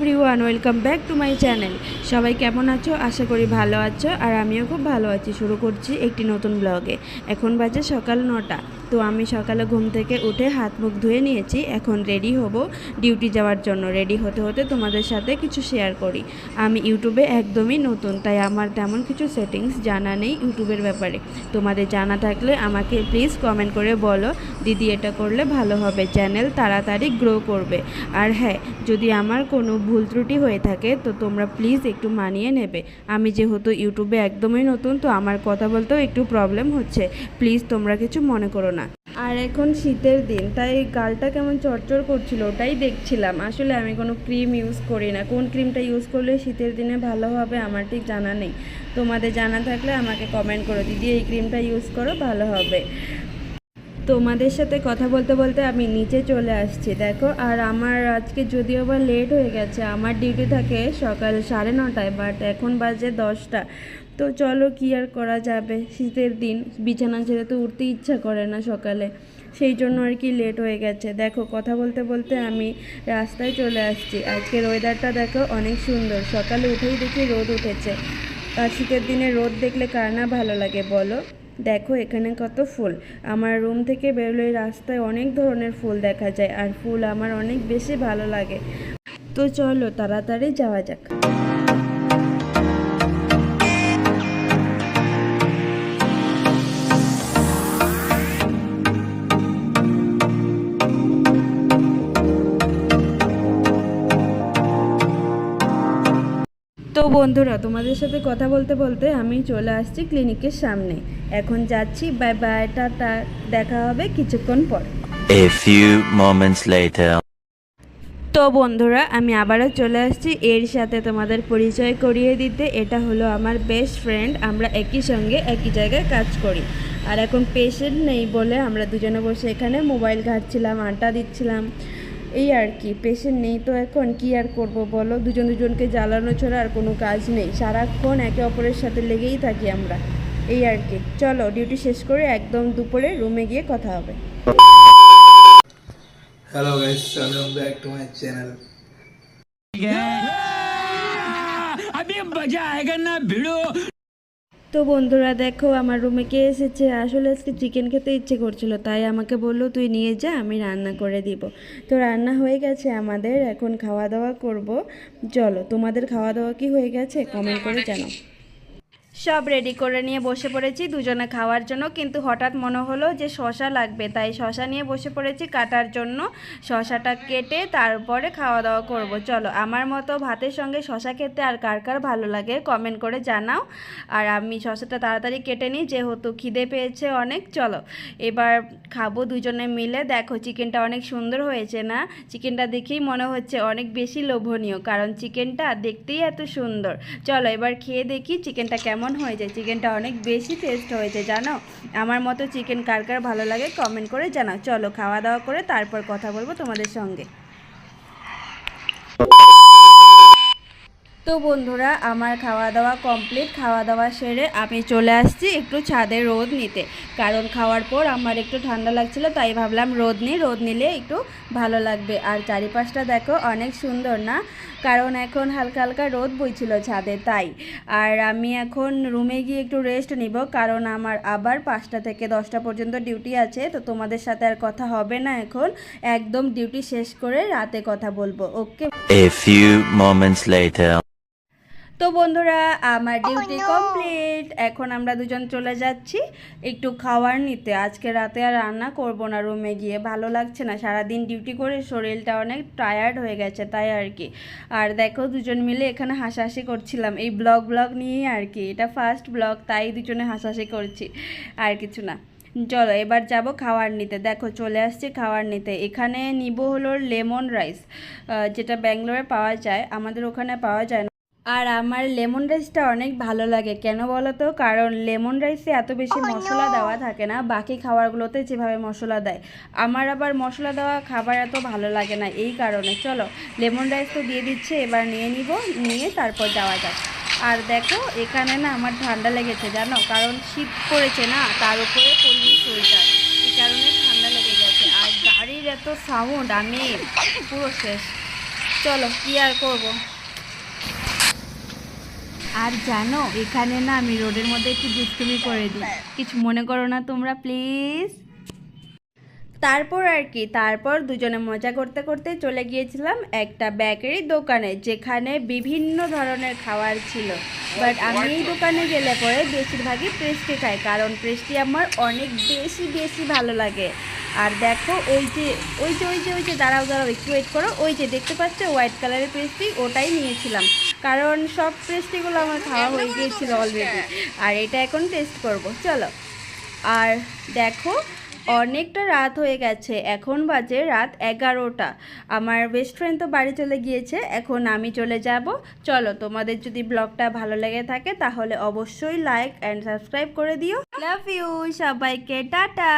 Everyone welcome back to my channel সবাই কেমন আছো? আশা করি ভালো আছো, আর আমিও খুব ভালো আছি। শুরু করছি একটি নতুন ব্লগে এখন বাজে সকাল নটা। তো আমি সকালে ঘুম থেকে উঠে হাত মুখ ধুয়ে নিয়েছি। এখন রেডি হব ডিউটি যাওয়ার জন্য। রেডি হতে হতে তোমাদের সাথে কিছু শেয়ার করি। আমি ইউটিউবে একদমই নতুন, তাই আমার তেমন কিছু সেটিংস জানা নেই ইউটিউবের ব্যাপারে। তোমাদের জানা থাকলে আমাকে প্লিজ কমেন্ট করে বলো। দিদি এটা করলে ভালো হবে। চ্যানেল তাড়াতাড়ি গ্রো করবে। আর হ্যাঁ যদি আমার কোনো ভুল ত্রুটি হয়ে থাকে, তো তোমরা প্লিজ একটু মানিয়ে নেবে। আমি যেহেতু ইউটিউবে একদমই নতুন, তো আমার কথা বলতেও একটু প্রবলেম হচ্ছে। প্লিজ তোমরা কিছু মনে করো না। আর এখন শীতের দিন, তাই গালটা কেমন চরচর করছিল ওটাই দেখছিলাম। আসলে আমি কোনো ক্রিম ইউজ করি না। কোন ক্রিমটা ইউজ করলে শীতের দিনে ভালো হবে, আমার ঠিক জানা নেই। তোমাদের জানা থাকলে আমাকে কমেন্ট করো। দিদি, এই ক্রিমটা ইউজ করো, ভালো হবে। তোমাদের সাথে কথা বলতে বলতে আমি নিচে চলে আসছি, দেখো। আর আমার আজকে যদিও বা লেট হয়ে গেছে, আমার ডিউটি থাকে সকাল সাড়ে নটায় বাট এখন বাজে দশটা। তো চলো কি আর করা যাবে? শীতের দিন, বিছানা ছেড়ে তো উঠতে ইচ্ছা করে না সকালে। সেই জন্য আর কি লেট হয়ে গেছে। দেখো, কথা বলতে বলতে আমি রাস্তায় চলে আসছি। আজকের ওয়েদারটা দেখো অনেক সুন্দর। সকালে উঠেই দেখি রোদ উঠেছে। আর শীতের দিনে রোদ দেখলে কার না ভালো লাগে বলো? দেখো এখানে কত ফুল। আমার রুম থেকে বেরোলে রাস্তায় অনেক ধরনের ফুল দেখা যায় আর ফুল আমার অনেক বেশি ভালো লাগে। তো চলো তাড়াতাড়ি যাওয়া যাক। তো বন্ধুরা তোমাদের সাথে কথা বলতে বলতে আমি চলে আসছি ক্লিনিকের সামনে। এখন যাচ্ছি বাই বাই টাটা দেখা হবে কিছুক্ষণ পর। A few moments later. তো বন্ধুরা আমি আবারও চলে আসছি এর সাথে তোমাদের পরিচয় করিয়ে দিতে। এটা হলো আমার বেস্ট ফ্রেন্ড আমরা একই সঙ্গে একই জায়গায় কাজ করি। আর এখন পেশেন্ট নেই বলে আমরা দুজনে বসে এখানে মোবাইল ঘাটছিলাম আড্ডা দিচ্ছিলাম। এই আর কি পেশেন্ট নেই তো এখন কি আর করব বলো? দুজন দুজনকে জ্বালানো ছাড়া আর কোনো কাজ নেই। সারাক্ষণ একে অপরের সাথে লেগেই থাকি আমরা। এই আর কি। চলো ডিউটি শেষ করে একদম দুপুরে রুমে গিয়ে কথা হবে। Hello guys, welcome back to my channel. তো বন্ধুরা দেখো, আমার রুমে কে এসেছে? আসলে আজকে চিকেন খেতে ইচ্ছে করছিল, তাই আমাকে বলল, তুই নিয়ে যা, আমি রান্না করে দিব। তো রান্না হয়ে গেছে আমাদের, এখন খাওয়া দাওয়া করব। চলো, তোমাদের খাওয়া দাওয়া কি হয়ে গেছে? কমেন্ট করে জানাও। সব রেডি করে নিয়ে বসে পড়েছি দুজনে খাওয়ার জন্য। কিন্তু হঠাৎ মনে হলো যে শশা লাগবে, তাই শশা নিয়ে বসে পড়েছি কাটার জন্য। শশাটা কেটে তারপরে খাওয়া দাওয়া করব। চলো, আমার মতো ভাতের সঙ্গে শশা খেতে আর কার কার ভালো লাগে কমেন্ট করে জানাও। আর আমি শশাটা তাড়াতাড়ি কেটে নিই, যেহেতু খিদে পেয়েছে অনেক। চলো, এবার খাব দুজনে মিলে। দেখো চিকেনটা অনেক সুন্দর হয়েছে না? চিকেনটা দেখেই মনে হচ্ছে অনেক বেশি লোভনীয়, কারণ চিকেনটা দেখতেই এত সুন্দর। চলো, এবার খেয়ে দেখি চিকেনটা কেমন হয়েছে চিকেনটা অনেক বেশি টেস্ট হয়েছে জানো? আমার মতো চিকেন কার কার ভালো লাগে কমেন্ট করে জানাও। চলো, খাওয়া দাওয়া করে তারপর কথা বলব তোমাদের সঙ্গে। তো বন্ধুরা, আমার খাওয়া দাওয়া কমপ্লিট খাওয়া দাওয়া সেরে আমি চলে আসছি একটু ছাদে রোদ নিতে। কারণ খাওয়ার পর আমার একটু ঠান্ডা লাগছিল, তাই ভাবলাম রোদ নিই, রোদ নিলে একটু ভালো লাগবে। আর চারিপাশটা দেখো অনেক সুন্দর না? কারণ এখন হালকা হালকা রোদ বইছিল ছাদে, তাই। আর আমি এখন রুমে গিয়ে একটু রেস্ট নিব, কারণ আমার আবার পাঁচটা থেকে দশটা পর্যন্ত ডিউটি আছে, তো তোমাদের সাথে আর কথা হবে না এখন। একদম ডিউটি শেষ করে রাতে কথা বলব ওকে A few moments later. তো বন্ধুরা আমার ডিউটি কমপ্লিট। এখন আমরা দুজন চলে যাচ্ছি। একটু খাওয়ার নিতে। আজকে রাতে আর রান্না করব না রুমে গিয়ে। ভালো লাগছে না। সারাদিন ডিউটি করে শরীরটা অনেক টায়ার্ড হয়ে গেছে তাই আর কি। আর দেখো দুজন মিলে এখানে হাসাহাসি করছিলাম। এই ব্লগ ব্লগ নিয়েই আর কি। এটা ফার্স্ট ব্লগ তাই দুজনে হাসাহাসি করছি। আর কিছু না। চলো এবার যাব খাওয়ার নিতে। দেখো চলে আসছি খাওয়ার নিতে। এখানে নিব হলো লেমন রাইস। যেটা ব্যাঙ্গালোরে পাওয়া যায়। আমাদের ওখানে পাওয়া যায় না। আর আমার লেমন রাইসটা অনেক ভালো লাগে। কেন বলো তো কারণ লেমন রাইসে এত বেশি মশলা দেওয়া থাকে না বাকি খাবারগুলোতে যেভাবে মশলা দেয়। আমার আবার মশলা দেওয়া খাবার এত ভালো লাগে না এই কারণে। চলো লেমন রাইস তো দিয়ে দিচ্ছে এবার নিয়ে নিব নিয়ে তারপর যাওয়া যাক। আর দেখো এখানে না আমার ঠান্ডা লেগেছে জানো? কারণ শীত পড়েছে না তার উপরে পড়লি সোয়েটার এই কারণে ঠান্ডা লেগে গেছে। আর গাড়ির এত সাউন্ড আমি পুরো শেষ। চলো কি আর করব? আর জানো এখানে না আমি রোডের মধ্যে একটু দুষ্টুমি করে দিই। কিছু মনে করো না তোমরা প্লিজ। তারপর আর কি, তারপর দুজনে মজা করতে করতে চলে গিয়েছিলাম একটা বেকারি দোকানে, যেখানে বিভিন্ন ধরনের খাবার ছিল। বাট আমি এই দোকানে গেলে পরে বেশিরভাগই পেস্ট্রি খাই, কারণ পেস্ট্রি আমার অনেক বেশি বেশি ভালো লাগে। আর দেখো ওই যে ওই যে ওই যে ওই যে, দাঁড়াও দাঁড়াও, একটু ওয়েট করো। ওই যে, দেখতে পাচ্ছ হোয়াইট কালারের পেস্টি ওটাই নিয়েছিলাম। কারণ সব পেস্টিগুলো আমার খাওয়া হয়ে গিয়েছিল অলরেডি আর এটা এখন টেস্ট করব, চলো। আর দেখো অনেকটা রাত হয়ে গেছে। এখন বাজে রাত এগারোটা। আমার বেস্ট ফ্রেন্ড তো বাড়ি চলে গিয়েছে। এখন আমি চলে যাব। চলো, তোমাদের যদি ব্লগটা ভালো লেগে থাকে, তাহলে অবশ্যই লাইক অ্যান্ড সাবস্ক্রাইব করে দিও। লাভ ইউ সবাইকে, টাটা!